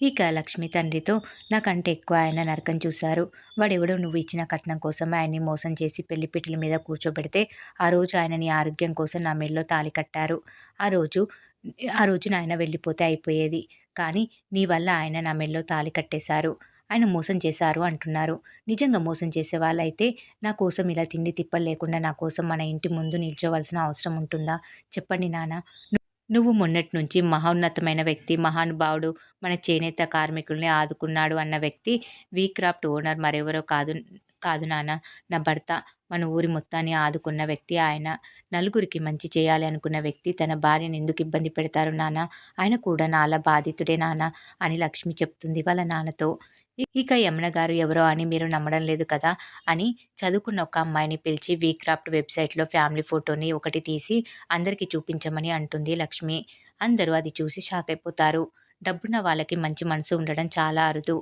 ఇక లక్ష్మి తండ్రితో నాకంటే ఎక్కువ ఆయన నరకం చూశారు. వాడెవడో నువ్వు ఇచ్చిన కట్నం కోసం ఆయన్ని మోసం చేసి పెళ్ళిపీటల మీద కూర్చోబెడితే ఆ రోజు ఆయన నీ ఆరోగ్యం కోసం నా మెల్లో తాళి కట్టారు. ఆ రోజు ఆ రోజు నాయన వెళ్ళిపోతే అయిపోయేది. కానీ నీ వల్ల ఆయన నా మెల్లో తాళి కట్టేశారు. ఆయన మోసం చేశారు అంటున్నారు. నిజంగా మోసం చేసే వాళ్ళైతే నా కోసం ఇలా తిండి తిప్పలు లేకుండా నా కోసం మన ఇంటి ముందు నిల్చోవలసిన అవసరం ఉంటుందా? చెప్పండి నాన్న. నువ్వు మొన్నటి నుంచి మహోన్నతమైన వ్యక్తి మహానుభావుడు మన చేనేత కార్మికుల్ని ఆదుకున్నాడు అన్న వ్యక్తి వీక్రాఫ్ట్ ఓనర్ మరెవరో కాదు కాదు నాన్న. నా భర్త మన ఊరి మొత్తాన్ని ఆదుకున్న వ్యక్తి ఆయన. నలుగురికి మంచి చేయాలి అనుకున్న వ్యక్తి తన భార్యను ఎందుకు ఇబ్బంది పెడతారు నాన్న? ఆయన కూడా నాలా బాధితుడే నాన్న అని లక్ష్మి చెప్తుంది వాళ్ళ నాన్నతో. ఇక యమున గారు ఎవరో అని మీరు నమ్మడం లేదు కదా అని చదువుకున్న ఒక అమ్మాయిని పిలిచి వీక్రాఫ్ట్ వెబ్సైట్లో ఫ్యామిలీ ఫోటోని ఒకటి తీసి అందరికీ చూపించమని అంటుంది లక్ష్మి. అందరూ అది చూసి షాక్ అయిపోతారు. డబ్బున్న వాళ్ళకి మంచి మనసు ఉండడం చాలా అరుదు.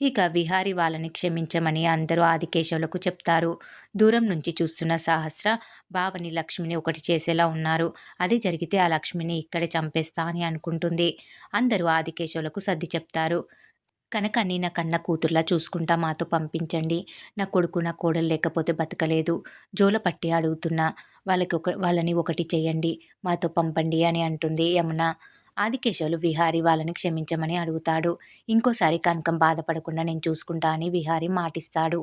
ఇక విహారి వాళ్ళని క్షమించమని అందరూ ఆదికేశవులకు చెప్తారు. దూరం నుంచి చూస్తున్న సహస్ర బావని లక్ష్మిని ఒకటి చేసేలా ఉన్నారు. అది జరిగితే ఆ లక్ష్మిని ఇక్కడే చంపేస్తా అని అనుకుంటుంది. అందరూ ఆదికేశవులకు సర్ది చెప్తారు. కనుక కనకాన్ని నా కన్న కూతుర్లా చూసుకుంటా మాతో పంపించండి. నా కొడుకు నా కోడలు లేకపోతే బతకలేదు. జోల పట్టి అడుగుతున్నా వాళ్ళకి ఒక వాళ్ళని ఒకటి చేయండి మాతో పంపండి అని అంటుంది యమున. ఆదికేశవులు విహారి వాళ్ళని క్షమించమని అడుగుతాడు. ఇంకోసారి కనకం బాధపడకుండా నేను చూసుకుంటా అని విహారి మాటిస్తాడు.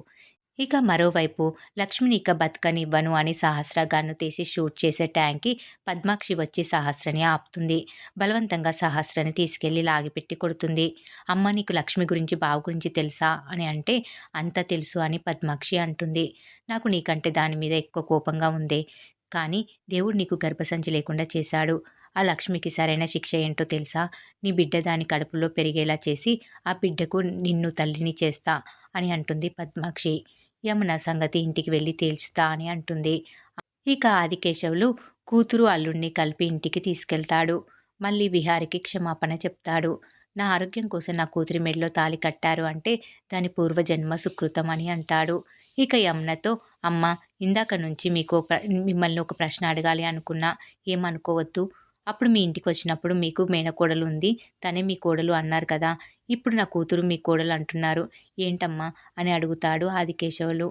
ఇక మరోవైపు లక్ష్మిని ఇక బతకనివ్వను అని సహస్ర గన్ను తీసి షూట్ చేసే ట్యాంక్కి పద్మాక్షి వచ్చి సహస్రని ఆపుతుంది. బలవంతంగా సహస్రని తీసుకెళ్ళి లాగిపెట్టి కొడుతుంది. అమ్మ నీకు లక్ష్మి గురించి బావు గురించి తెలుసా అని అంటే అంత తెలుసు అని పద్మాక్షి అంటుంది. నాకు నీకంటే దాని మీద ఎక్కువ కోపంగా ఉంది. కానీ దేవుడు నీకు గర్భసంచి లేకుండా చేశాడు. ఆ లక్ష్మికి సరైన శిక్ష ఏంటో తెలుసా? నీ బిడ్డ దాని కడుపులో పెరిగేలా చేసి ఆ బిడ్డకు నిన్ను తల్లిని చేస్తా అని అంటుంది పద్మాక్షి. యమున సంగతి ఇంటికి వెళ్ళి తేల్చుతా అని అంటుంది. ఇక ఆదికేశవులు కూతురు అల్లుణ్ణి కలిపి ఇంటికి తీసుకెళ్తాడు. మళ్ళీ విహారికి క్షమాపణ చెప్తాడు. నా ఆరోగ్యం కోసం నా కూతురి మెడలో తాలి కట్టారు అంటే దాని పూర్వజన్మ సుకృతం అని అంటాడు. ఇక యమునతో అమ్మ ఇందాక నుంచి మీకు మిమ్మల్ని ఒక ప్రశ్న అడగాలి అనుకున్నా ఏమనుకోవద్దు. అప్పుడు మీ ఇంటికి వచ్చినప్పుడు మీకు మేనకోడలు ఉంది. తనే మీ కోడలు అన్నారు కదా. ఇప్పుడు నా కూతురు మీ కోడలు అంటున్నారు. ఏంటమ్మా? అని అడుగుతాడు ఆదికేశవులు.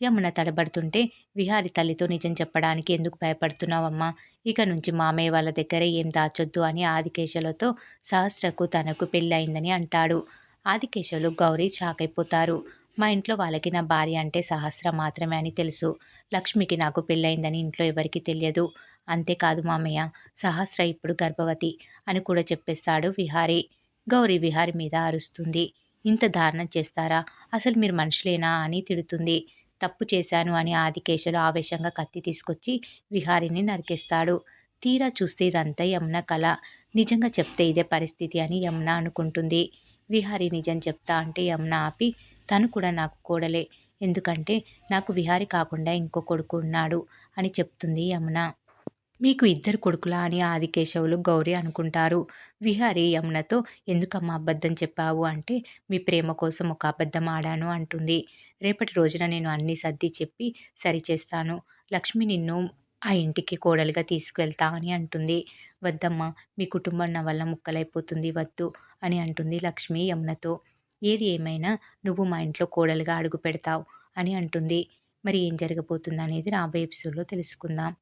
యమున తడబడుతుంటే విహారి తల్లితో నిజం చెప్పడానికి ఎందుకు భయపడుతున్నావమ్మా? ఇక నుంచి మామయ్య వాళ్ళ దగ్గర ఏం దాచొద్దు అని ఆదికేశలతో సహస్రకు తనకు పెళ్ళయిందని అంటాడు. ఆదికేశవులు గౌరీ షాక్ అయిపోతారు మా ఇంట్లో వాళ్ళకి నా భార్య అంటే సహస్ర మాత్రమే అని తెలుసు. లక్ష్మికి నాకు పెళ్ళయిందని ఇంట్లో ఎవరికి తెలియదు. అంతేకాదు మామయ్య సహస్ర ఇప్పుడు గర్భవతి అని కూడా చెప్పేస్తాడు విహారి. గౌరీ విహారి మీద అరుస్తుంది. ఇంత దారుణం చేస్తారా? అసలు మీరు మనుషులేనా అని తిడుతుంది. తప్పు చేశాను అని ఆదికేశులు ఆవేశంగా కత్తి తీసుకొచ్చి విహారిని నరికేస్తాడు. తీరా చూస్తే ఇదంతా యమున కళ నిజంగా చెప్తే ఇదే పరిస్థితి అని యమున అనుకుంటుంది. విహారి నిజం చెప్తా అంటే యమున ఆపి తను కూడా నాకు కోడలే. ఎందుకంటే నాకు విహారి కాకుండా ఇంకో కొడుకు ఉన్నాడు అని చెప్తుంది యమున. మీకు ఇద్దరు కొడుకులా అని ఆదికేశవులు గౌరీ అనుకుంటారు. విహారి యమునతో ఎందుకమ్మా అబద్ధం చెప్పావు అంటే మీ ప్రేమ కోసం ఒక అబద్ధం ఆడాను అంటుంది. రేపటి రోజున నేను అన్ని సర్ది చెప్పి సరిచేస్తాను. లక్ష్మి నిన్ను ఆ ఇంటికి కోడలుగా తీసుకువెళ్తా అని అంటుంది. వద్దమ్మా మీ కుటుంబం నా వల్ల ముక్కలైపోతుంది వద్దు అని అంటుంది లక్ష్మి యమునతో. ఏది ఏమైనా నువ్వు మా ఇంట్లో కోడలుగా అడుగు పెడతావు అని అంటుంది. మరి ఏం జరగబోతుంది అనేది రాబోయే ఎపిసోడ్లో తెలుసుకుందాం.